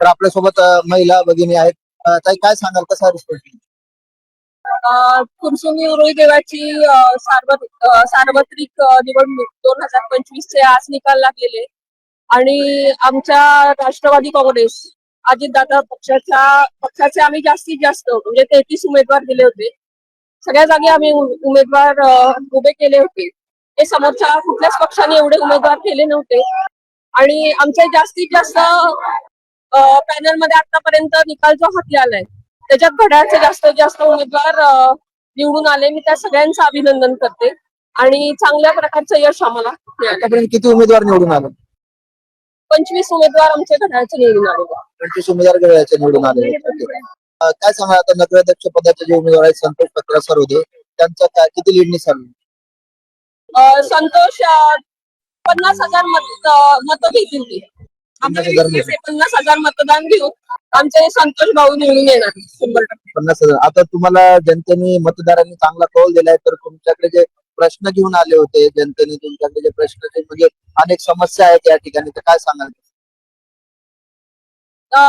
तर आपल्यासोबत महिला भगिनी आहेत. ताई काय सांगाल? कसा रिस्पॉन्स कुरसुमी उरुळी देवाची सार्वत्रिक निवडणूक दोन हजार पंचवीस चे आज निकाल लागलेले. आणि आमच्या राष्ट्रवादी काँग्रेस अजितदादा पक्षाच्या पक्षाचे आम्ही जास्तीत जास्त म्हणजे तेहतीस उमेदवार दिले होते. सगळ्या जागी आम्ही उमेदवार उभे केले होते. ते समोरच्या कुठल्याच पक्षाने एवढे उमेदवार केले नव्हते. आणि आमचे जास्तीत जास्त पॅनलमध्ये आतापर्यंत निकाल जो हाती आलाय त्याच्यात घड्याळचे जास्तीत जास्त उमेदवार निवडून आले. मी त्या सगळ्यांचं अभिनंदन करते आणि चांगल्या प्रकारचं यश आम्हाला मिळालं. आतापर्यंत किती उमेदवार निवडून आले? पंचवीस उमेदवार आमचे घड्याळचे निवडून आले पंचवीस उमेदवार गवळ्याचे निवडून आले. अं, काय सांगा आता नगराध्यक्ष पदाचे जे उमेदवार आहेत संतोष पत्रा सरोदे त्यांचा काय किती लीडनी चालू? अ, संतोष अ, पन्नास हजार मत मत घेतील ते. पन्नास हजार मतदान घेऊन आमचे संतोष भाऊ निवडून येणार. शंभर टक्के पन्नास हजार. आता तुम्हाला जनतेने मतदारांनी चांगला कौल दिलाय तर तुमच्याकडे जे प्रश्न घेऊन आले होते जनतेने तुमच्याकडे जे प्रश्न म्हणजे अनेक समस्या आहेत या ठिकाणी तर काय सांगाल? अ,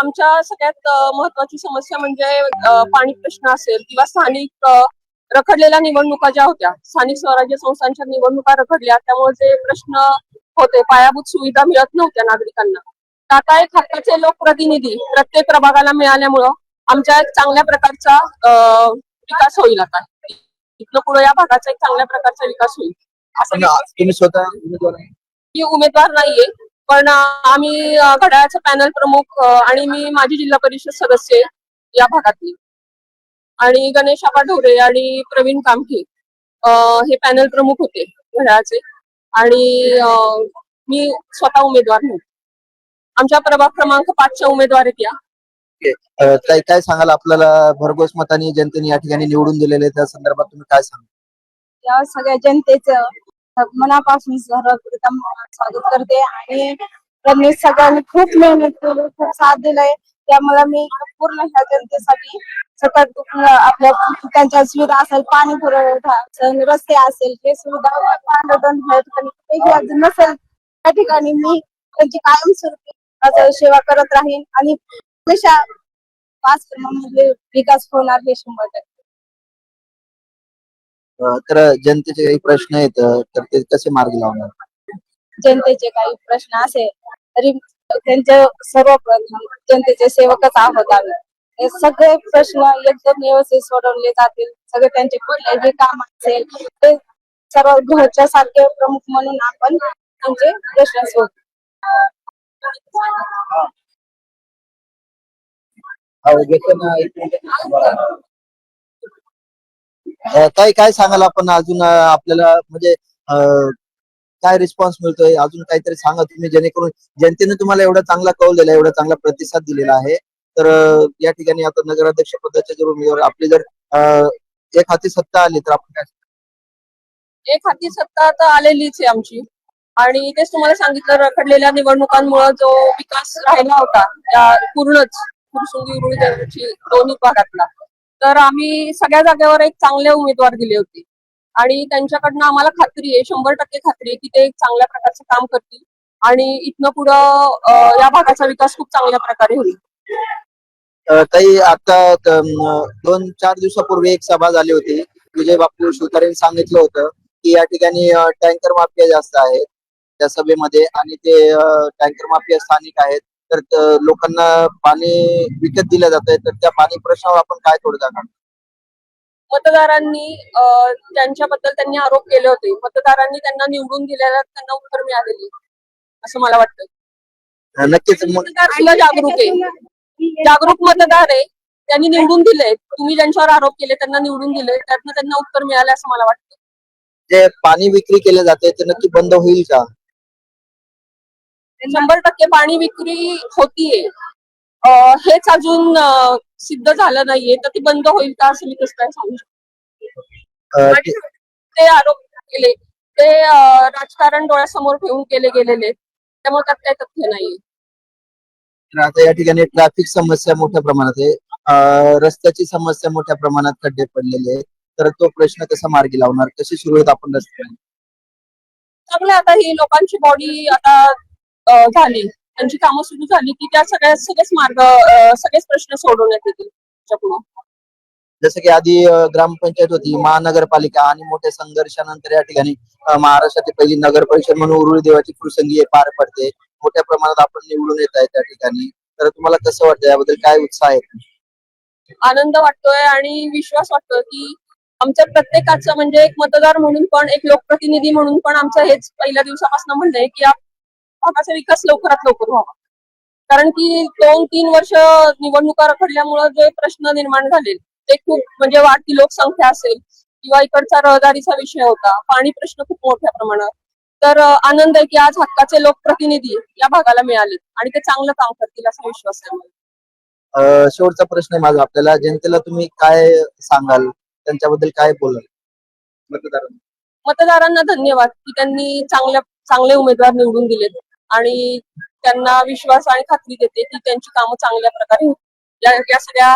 आमच्या सगळ्यात अ, महत्वाची समस्या म्हणजे अ, पाणी प्रश्न असेल किंवा स्थानिक अ, रखडलेल्या निवडणुका ज्या होत्या स्थानिक स्वराज्य संस्थांच्या निवडणुका रखडल्या त्यामुळे जे प्रश्न होते. पायाभूत सुविधा मिळत नव्हत्या नागरिकांना. आता एक हक्काचे लोकप्रतिनिधी प्रत्येक प्रभागाला मिळाल्यामुळं आमच्या एक चांगल्या प्रकारचा विकास होईल आता. इथलं पुढे या भागाचा एक चांगल्या प्रकारचा विकास होईल. असं स्वतः आहे. मी उमेदवार नाहीये. पण आम्ही घड्याळाचे पॅनल प्रमुख आणि मी माजी जिल्हा परिषद सदस्य या भागातली. आणि गणेश आबा ढोरे आणि प्रवीण कामठी हे पॅनल प्रमुख होते घड्याळाचे. आणि मी स्वतः उमेदवार नव्हते आमच्या प्रभाग क्रमांक पाचच्या उमेदवार आहेत या काय काय सांगाल आपल्याला? भरघोस मताने जनतेने या ठिकाणी निवडून दिलेले त्या संदर्भात तुम्ही काय सांगाल? या सगळ्या जनतेचं मनापासून सर्वप्रथम स्वागत करते आणि त्यांनी सगळ्यांनी खूप मेहनत केली खूप साथ दिलाय. त्यामुळे मी पूर्ण ह्या जनतेसाठी सतत आपल्या त्यांच्या सुविधा असेल पाणी पुरवठा असेल रस्ते असेल हे सुविधा ह्या ठिकाणी नसेल त्या ठिकाणी मी त्यांची कायमस्वरूपी असं सेवा करत राहीन. आणि हमेशा पाच क्रमांमध्ये विकास होणार हे शंभर टक्के. तर जनतेचे काही प्रश्न आहेत तर ते कसे मार्गी लावणार? जनतेचे काही प्रश्न असेल तरी त्यांचे सर्वप्रथम जनतेचे सेवकच आहोत आम्ही. हे सगळे प्रश्न एकदम व्यवस्थित सोडवले जातील. सगळे त्यांचे कुठले जे काम असेल ते सर्व घरच्या सारखे प्रमुख म्हणून आपण त्यांचे प्रश्न सोड ताई काय सांगाल आपण? अजून आपल्याला म्हणजे काय रिस्पॉन्स मिळतोय? अजून काहीतरी सांगा तुम्ही जेणेकरून जनतेने तुम्हाला एवढा चांगला कौल दिला एवढा चांगला प्रतिसाद दिलेला आहे. तर या ठिकाणी आता नगराध्यक्ष पदाच्या जर उमेदवार आपली जर एक हाती सत्ता आली तर आपण काय एक हाती सत्ता तर आलेलीच आहे आमची. आणि तेच तुम्हाला सांगितलं रखडलेल्या निवडणुकांमुळे जो विकास राहिला होता त्या पूर्णच फुरसुंगी उरुळी दोन्ही भागातला. तर आम्ही सगळ्या जागेवर एक चांगले उमेदवार दिले होते. आणि त्यांच्याकडनं आम्हाला खात्री आहे शंभर टक्के खात्री आहे की ते एक चांगल्या प्रकारचं काम करतील. आणि इथनं पुढं या भागाचा विकास खूप चांगल्या प्रकारे होईल. ताई आता दोन चार दिवसापूर्वी एक सभा झाली होती. विजय बापू शिवतारेंनी सांगितलं होतं की या ठिकाणी टँकर माफिया जास्त आहेत त्या सभेमध्ये आणि ते टँकर माफिया स्थानिक आहेत. तर लोकांना पाणी विकत दिलं जात आहे तर त्या पाणी प्रश्नावर आपण काय तोडगा काढतो मतदारांनी त्यांच्याबद्दल त्यांनी आरोप केले होते. मतदारांनी त्यांना निवडून दिलेल्या त्यांना उत्तर मिळालेली असं मला वाटतं. नक्कीच. जागरूक आहे. जागरूक मतदार आहे त्यांनी निवडून दिले तुम्ही ज्यांच्यावर आरोप केले त्यांना निवडून दिले त्यातनं त्यांना उत्तर मिळालं असं मला वाटतं. जे पाणी विक्री केले जाते ते नक्की बंद होईल का? शंभर टक्के पाणी विक्री होतीये. हेच अजून सिद्ध झालं नाहीये. तर ती बंद होईल का असं मी कसं काय सांगू शकते ते आरोप केले. ते राजकारण डोळ्यासमोर ठेवून केले गेलेले. त्यामुळे त्यात काही तथ्य नाहीये. आता या ठिकाणी ट्रॅफिक समस्या मोठ्या प्रमाणात आहे. रस्त्याची समस्या मोठ्या प्रमाणात खड्डे पडलेले आहेत. तर तो प्रश्न कसा मार्गी लावणार? कशी सुरुवात आपण रस्ते चांगलं आता ही लोकांची बॉडी आता झाली. त्यांची कामं सुरू झाली की त्या सगळ्या सगळेच मार्ग सगळेच प्रश्न सोडवण्यात येतील जसं की आधी ग्रामपंचायत होती महानगरपालिका आणि मोठ्या संघर्षानंतर या ठिकाणी अ, महाराष्ट्राची पहिली नगर परिषद म्हणून उरुळी देवाची प्रसंगी पार पडते. मोठ्या प्रमाणात आपण निवडून येत आहे त्या ठिकाणी. तर तुम्हाला कसं वाटतं? याबद्दल काय उत्साह आहे? आनंद वाटतोय आणि विश्वास वाटतोय की आमच्या प्रत्येकाचं म्हणजे एक मतदार म्हणून पण एक लोकप्रतिनिधी म्हणून पण आमचं हेच पहिल्या दिवसापासून म्हणणं आहे की या भागाचा विकास लवकरात लवकर व्हावा. कारण की दोन तीन वर्ष निवडणुका रखडल्यामुळे जे प्रश्न निर्माण झाले ते खूप म्हणजे वाढती लोकसंख्या असेल किंवा इकडचा रहदारीचा विषय होता पाणी प्रश्न खूप मोठ्या प्रमाणात तर आनंद आहे की आज हक्काचे लोकप्रतिनिधी या भागाला मिळाले आणि ते चांगलं काम करतील असा विश्वास आहे मला. शेवटचा प्रश्न आहे माझा आपल्याला. जनतेला तुम्ही काय सांगाल? त्यांच्याबद्दल काय बोलाल? मतदार मतदारांना धन्यवाद की त्यांनी चांगल्या चांगले उमेदवार निवडून दिलेत आणि त्यांना विश्वास आणि खात्री देते की त्यांची कामं चांगल्या प्रकारे होतील. या या सगळ्या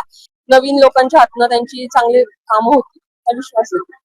नवीन लोकांच्या हातनं त्यांची चांगली कामं होतील. हा विश्वास आहे.